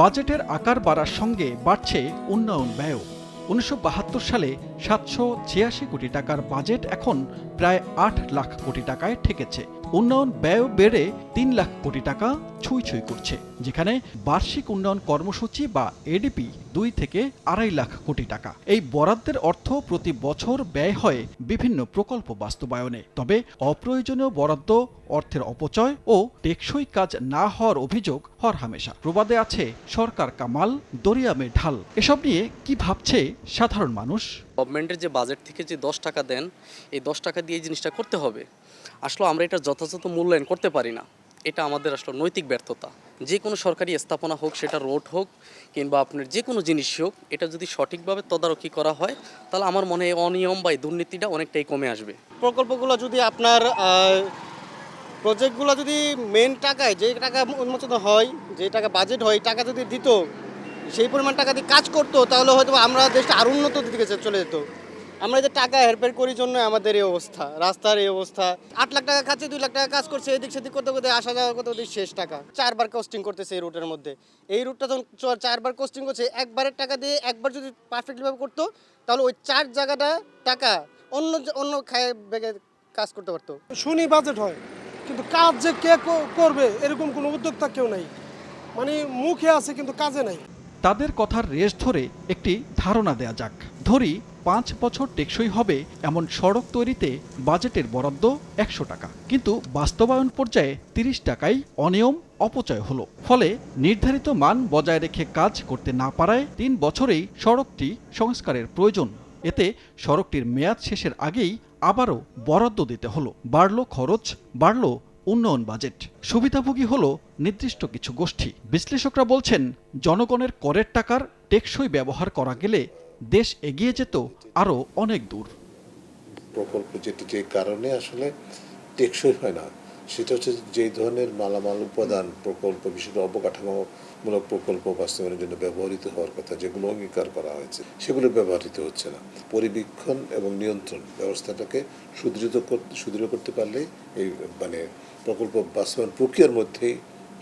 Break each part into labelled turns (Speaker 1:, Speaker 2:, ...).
Speaker 1: বাজেটের আকার বাড়ার সঙ্গে বাড়ছে উন্নয়ন ব্যয় উনিশশো বাহাত্তর সালে সাতশো ছিয়াশি কোটি টাকার বাজেট এখন প্রায় আট লাখ কোটি টাকায় ঠেকেছে। উন্নয়ন ব্যয় বেড়ে তিন লাখ কোটি টাকা ছুঁই ছুঁই করছে, যেখানে বার্ষিক উন্নয়ন কর্মসূচি বা এডিপি দুই থেকে আড়াই লাখ কোটি টাকা। এই বরাদ্দের অর্থ প্রতি বছর ব্যয় হয় বিভিন্ন প্রকল্প বাস্তবায়নে। তবে অপ্রয়োজনীয় বরাদ্দ, অর্থের অপচয় ও টেকসই কাজ না হওয়ার অভিযোগ হর হামেশা। প্রবাদে আছে, সরকার কামাল দরিয়ামে ঢাল। এসব নিয়ে কি ভাবছে সাধারণ মানুষ?
Speaker 2: গভর্নমেন্টের যে বাজেট থেকে যে দশ টাকা দেন, এই দশ টাকা দিয়ে জিনিসটা করতে হবে। আসলে আমরা এটা যথাযথ মূল্যায়ন করতে পারি না। এটা আমাদের আসলে নৈতিক ব্যর্থতা। যে কোনো সরকারি স্থাপনা হোক, সেটা রোড হোক, কিংবা আপনার যে কোনো জিনিস হোক, এটা যদি সঠিকভাবে তদারকি করা হয়, তাহলে আমার মনে হয় অনিয়ম বা দুর্নীতিটা অনেকটাই কমে আসবে।
Speaker 3: প্রকল্পগুলো যদি আপনার প্রজেক্টগুলো যদি মেন টাকায় যে টাকা উন্মোচন হয় যে টাকা বাজেট হয় টাকা যদি দিত, সেই পরিমাণ টাকা দিয়ে কাজ করতো, তাহলে হয়তো আমরা দেশটা আরও উন্নত দিকে চলে যেত। আমরা যে টাকা হেরফের করি জন্য আমাদের এই অবস্থা রাস্তার এই অবস্থা। আট লাখ টাকা খাচ্ছে দুই লাখ টাকা কাজ করছে এদিক সেদিক করতে করতে আসা যাওয়া করতে করতে শেষ টাকা। চারবার কস্টিং করতেছে এই রুটের মধ্যে। এই রুটটা যখন চারবার কস্টিং করছে একবারের টাকা দিয়ে একবার যদি পারফেক্টলিভাবে করতো তাহলে ওই চার জায়গাটা টাকা অন্য অন্য খায় বেগে কাজ করতে পারতো।
Speaker 4: শুনি বাজেট হয় কিন্তু কাজ যে কে ক- করবে এরকম কোনো উদ্যোক্তা কেউ নাই। মানে মুখে আছে কিন্তু কাজে নাই।
Speaker 1: তাদের কথার রেশ ধরে একটি ধারণা দেয়া যাক। ধরি পাঁচ বছর টেকসই হবে এমন সড়ক তৈরিতে বাজেটের বরাদ্দ একশো টাকা। কিন্তু বাস্তবায়ন পর্যায়ে তিরিশ টাকায় অনিয়ম, অপচয় হলো। ফলে নির্ধারিত মান বজায় রেখে কাজ করতে না পারায় তিন বছরেই সড়কটি সংস্কারের প্রয়োজন। এতে সড়কটির মেয়াদ শেষের আগেই আবারও বরাদ্দ দিতে হলো। বাড়ল খরচ, বাড়ল উন্নয়ন বাজেট। সুবিধাভোগী হল নির্দিষ্ট কিছু গোষ্ঠী। বিশ্লেষকরা বলছেন, জনগণের করের টাকার টেকসই ব্যবহার করা গেলে দেশ এগিয়ে যেত আরও অনেক দূর।
Speaker 5: প্রকল্প যেটি যে কারণে আসলে টেকসই হয় না, সেটা হচ্ছে যেই ধরনের মালামাল উপাদান প্রকল্প, বিশেষ করে অবকাঠামোমূলক প্রকল্প বাস্তবায়নের জন্য ব্যবহৃত হওয়ার কথা যেগুলো অঙ্গীকার করা হয়েছে, সেগুলো ব্যবহৃত হচ্ছে না। পরিবীক্ষণ এবং নিয়ন্ত্রণ ব্যবস্থাটাকে সুদৃঢ় করতে সুদৃঢ় করতে পারলে এই মানে প্রকল্প বাস্তবায়ন প্রক্রিয়ার মধ্যেই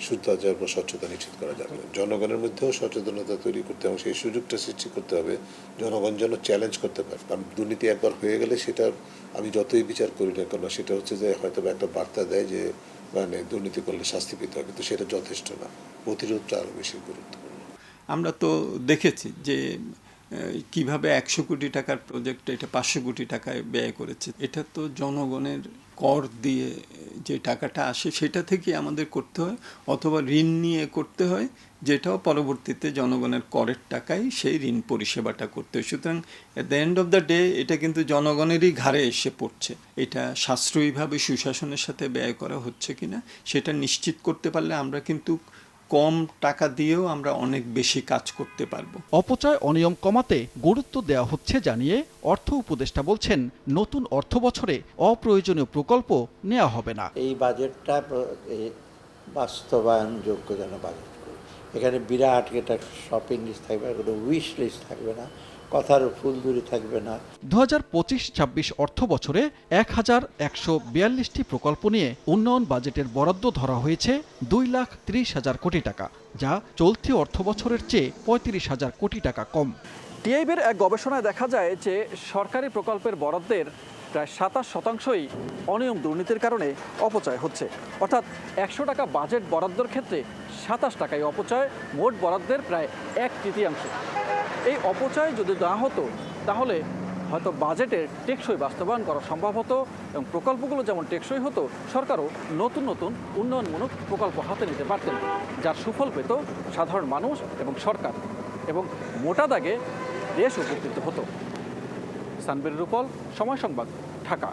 Speaker 5: শুদ্ধতা এবং স্বচ্ছতা নিশ্চিত করা যাবে। জনগণের মধ্যেও সচেতনতা তৈরি করতে হবে সেই সুযোগটা সৃষ্টি করতে হবে, জনগণ যেন চ্যালেঞ্জ করতে পারে। কারণ দুর্নীতি একবার হয়ে গেলে সেটার আমি যতই বিচার করি না কেন, সেটা হচ্ছে যে হয়তো একটা বার্তা দেয় যে মানে দুর্নীতি করলে শাস্তি পেতে হবে, কিন্তু সেটা যথেষ্ট না। প্রতিরোধটা আরও বেশি গুরুত্বপূর্ণ।
Speaker 6: আমরা তো দেখেছি যে কীভাবে একশো কোটি টাকার প্রজেক্ট এটা পাঁচশো কোটি টাকায় ব্যয় করেছে। এটা তো জনগণের কর দিয়ে যে টাকাটা আসে সেটা থেকে আমাদের করতে হয়, অথবা ঋণ নিয়ে করতে হয়, যেটাও পরবর্তীতে জনগণের করের টাকায় সেই ঋণ পরিষেবাটা করতে হয়। সুতরাং at the end of the day এটা কিন্তু জনগণেরই ঘাড়ে এসে পড়ছে। এটা সাশ্রয়ীভাবে সুশাসনের সাথে ব্যয় করা হচ্ছে কিনা, সেটা নিশ্চিত করতে পারলে আমরা কিন্তু কম টাকা দিয়েও আমরা অনেক বেশি কাজ করতে পারব।
Speaker 1: অপচয় অনিয়ম কমাতে গুরুত্ব দেওয়া হচ্ছে জানিয়ে অর্থ উপদেষ্টা বলছেন নতুন অর্থ বছরে অপ্রয়োজনীয় প্রকল্প নেওয়া হবে না।
Speaker 7: এই বাজেটটা বাস্তবায়নযোগ্য যেন বাজেট। এখানে বিরাট একটা শপিং লিস্ট থাকবে না কোনো উইশ লিস্ট থাকবে না কথার ফুলদুরি থাকবে না।
Speaker 1: দু হাজার পঁচিশ ছাব্বিশ অর্থ বছরে এক হাজার একশো বিয়াল্লিশটি প্রকল্প নিয়ে উন্নয়ন বাজেটের বরাদ্দ ধরা হয়েছে দুই লাখ ত্রিশ হাজার কোটি টাকা যা চলতি অর্থ বছরের চেয়ে পঁয়ত্রিশ হাজার কোটি টাকা কম। টিআইবের এক গবেষণায় দেখা যায় যে সরকারি প্রকল্পের বরাদ্দের প্রায় সাতাশ শতাংশই অনিয়ম দুর্নীতির কারণে অপচয় হচ্ছে। অর্থাৎ একশো টাকা বাজেট বরাদ্দর ক্ষেত্রে সাতাশ টাকায় অপচয়, মোট বরাদ্দের প্রায় এক তৃতীয়াংশ। এই অপচয় যদি না হতো, তাহলে হয়তো বাজেটের টেকসই বাস্তবায়ন করা সম্ভব হতো এবং প্রকল্পগুলো যেমন টেকসই হতো, সরকারও নতুন নতুন উন্নয়নমূলক প্রকল্প হাতে নিতে পারতেন, যার সুফল পেত সাধারণ মানুষ এবং সরকার এবং মোটা দাগে দেশ উপকৃত হতো। সানবির রূপল, সময় সংবাদ, ঢাকা।